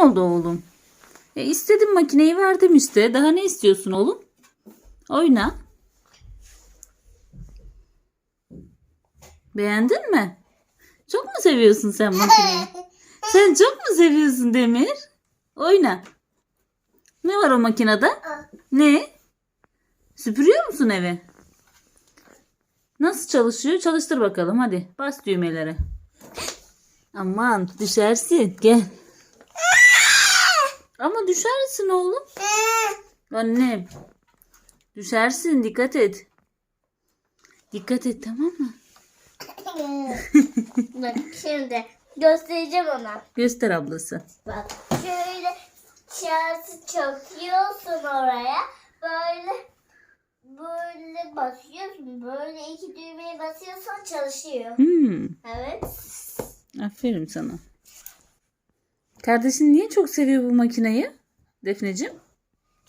oldu oğlum? E istedim makineyi verdim işte. Daha ne istiyorsun oğlum? Oyna. Beğendin mi? Çok mu seviyorsun sen makineyi? Sen çok mu seviyorsun Demir? Oyna. Ne var o makinede? Ne? Süpürüyor musun evi? Nasıl çalışıyor? Çalıştır bakalım hadi. Bas düğmelere. Aman düşersin. Gel. Ama düşersin oğlum. Annem. Düşersin dikkat et. Dikkat et tamam mı? Bak şimdi göstereceğim ona. Göster ablası. Bak şöyle şarjı çakıyorsun oraya. Böyle böyle basıyorsun. Böyle iki düğmeye basıyorsan çalışıyor. Hmm, Evet. aferin sana. Kardeşin niye çok seviyor bu makineyi? Defneciğim.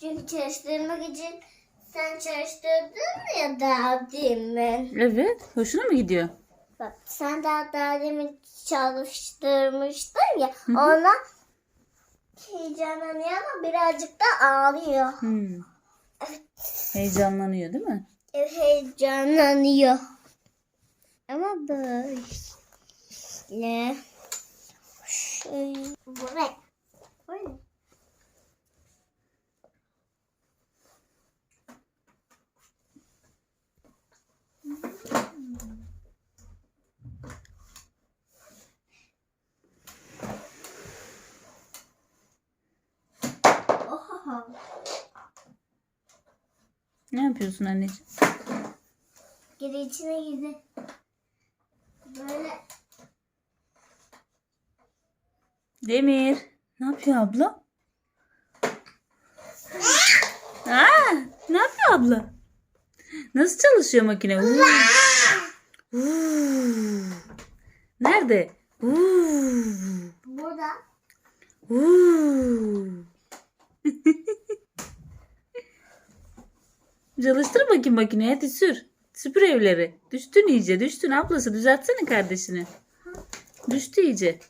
Çünkü çalıştırmak için sen çalıştırdın ya daha demin. Evet. Hoşuna mı gidiyor? Bak sen daha, daha demin çalıştırmıştın ya. Ona heyecanlanıyor ama birazcık da ağlıyor. Hmm. Heyecanlanıyor değil mi? heyecanlanıyor. Ama böyle. Şöyle. Bu ne? Bu ne? Oha. Ne yapıyorsun anneciğim? Geri içine girdi. Böyle Demir. Ne yapıyor abla? Aa, ne yapıyor abla? Nasıl çalışıyor makine? Huu. Huu. Nerede? Huu. burada. Çalıştır bakayım makineyi. Hadi sür. Süpür evleri. Düştün iyice. Düştün ablası. Düzeltsene kardeşini. Düştü iyice.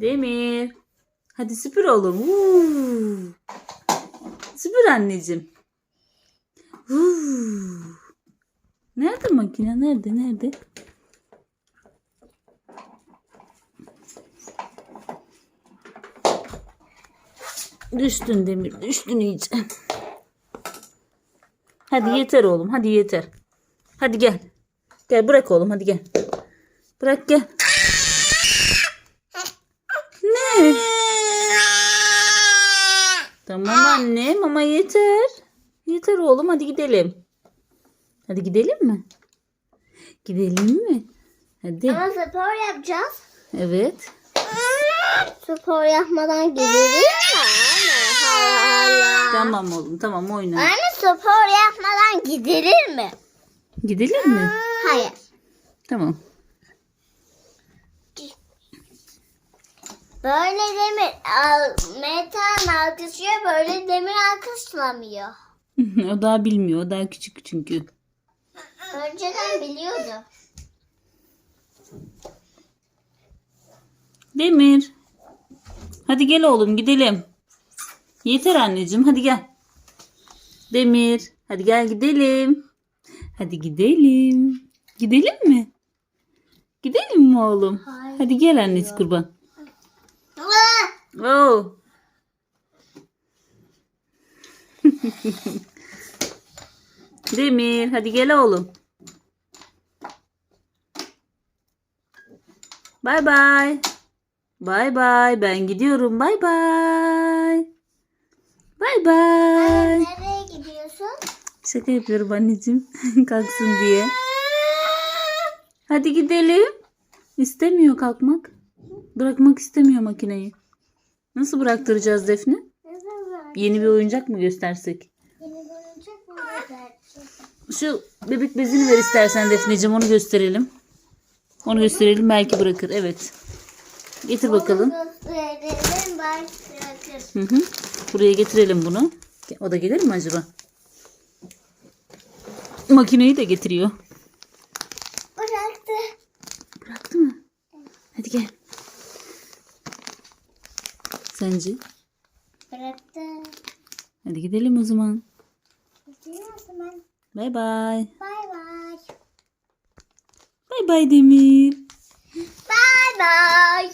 Demir. Hadi süpür oğlum. Huu. Süpür anneciğim. Huu. Nerede makine? Nerede? Nerede? Düştün Demir. Düştün iyice. Hadi yeter oğlum. Hadi yeter. Hadi gel. Gel bırak oğlum. Hadi gel. Bırak gel. Tamam annem ama yeter. Yeter oğlum hadi gidelim. Hadi gidelim mi? Gidelim mi? Hadi. Ama spor yapacağız. Evet. Spor yapmadan gideriz. Tamam oğlum tamam oyna. Anne spor yapmadan gidilir mi? Gidelim mi? Hayır. Tamam. Böyle demir al, metan alkışlıyor böyle demir alkışlamıyor. o daha bilmiyor. O daha küçük çünkü. Önceden biliyordu. Demir. Hadi gel oğlum gidelim. Yeter anneciğim hadi gel. Demir. Hadi gel gidelim. Hadi gidelim. Gidelim mi? Gidelim mi oğlum? Hayır. Hadi gel annesi kurban. Oo. Demir hadi gel oğlum. Bay bay. Bay bay. Ben gidiyorum. Bay bay. Bay bay. Nereye gidiyorsun? Şaka yapıyorum anneciğim. Kalksın diye. Hadi gidelim. İstemiyor kalkmak. Bırakmak istemiyor makineyi. Nasıl bıraktıracağız Defne? Yeni bir oyuncak mı göstersek? Yeni görünecek mi güzelce? Şu bebek bezini ver istersen Defneciğim onu gösterelim. Onu gösterelim belki bırakır. Evet. Getir bakalım. Hı hı. Buraya getirelim bunu. O da gelir mi acaba? makineyi de getiriyor. Bıraktı. Bıraktı mı? Hadi gel. Sence? Bıraktı. Hadi gidelim o zaman. Gidiyor o zaman. Bay bay. Bay bay. Bay bay Demir. Bay bay.